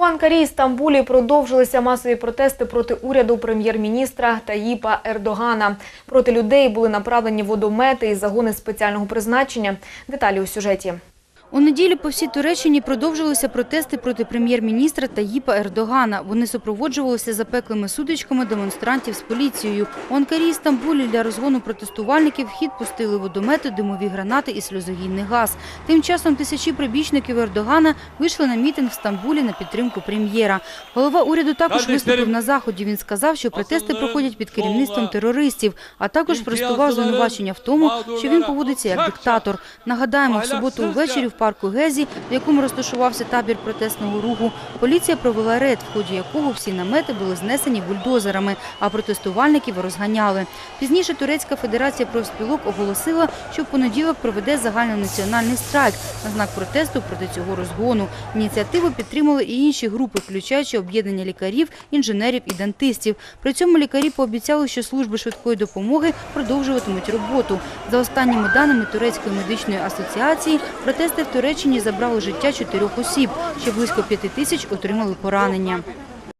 У Анкарі і Стамбулі продовжилися масові протести проти уряду прем'єр-міністра Таїпа Ердогана. Проти людей були направлені водомети і загони спеціального призначення. Деталі у сюжеті. У неділю по всій Туреччині продовжилися протести проти прем'єр-міністра Таїпа Ердогана. Вони супроводжувалися запеклими сутичками демонстрантів з поліцією. У Анкарі і Стамбулі для розгону протестувальників в хід пустили водомети, димові гранати і сльозогінний газ. Тим часом тисячі прибічників Ердогана вийшли на мітинг в Стамбулі на підтримку прем'єра. Голова уряду також виступив на заході. Він сказав, що протести проходять під керівництвом терористів, а також спростував звинувачення в тому, що він поводиться як диктатор. Нагадаємо, в суботу увечері в парку Гезі, в якому розташувався табір протестного руху, поліція провела рейд, в ході якого всі намети були знесені бульдозерами, а протестувальників розганяли. Пізніше Турецька федерація профспілок оголосила, що в понеділок проведе загальнонаціональний страйк на знак протесту проти цього розгону. Ініціативу підтримали і інші групи, включаючи об'єднання лікарів, інженерів і дантистів. При цьому лікарі пообіцяли, що служби швидкої допомоги продовжуватимуть роботу. За останніми даними Турецької медичної асоціації, протести в Туреччині забрали життя чотирьох осіб. Ще близько п'яти тисяч отримали поранення.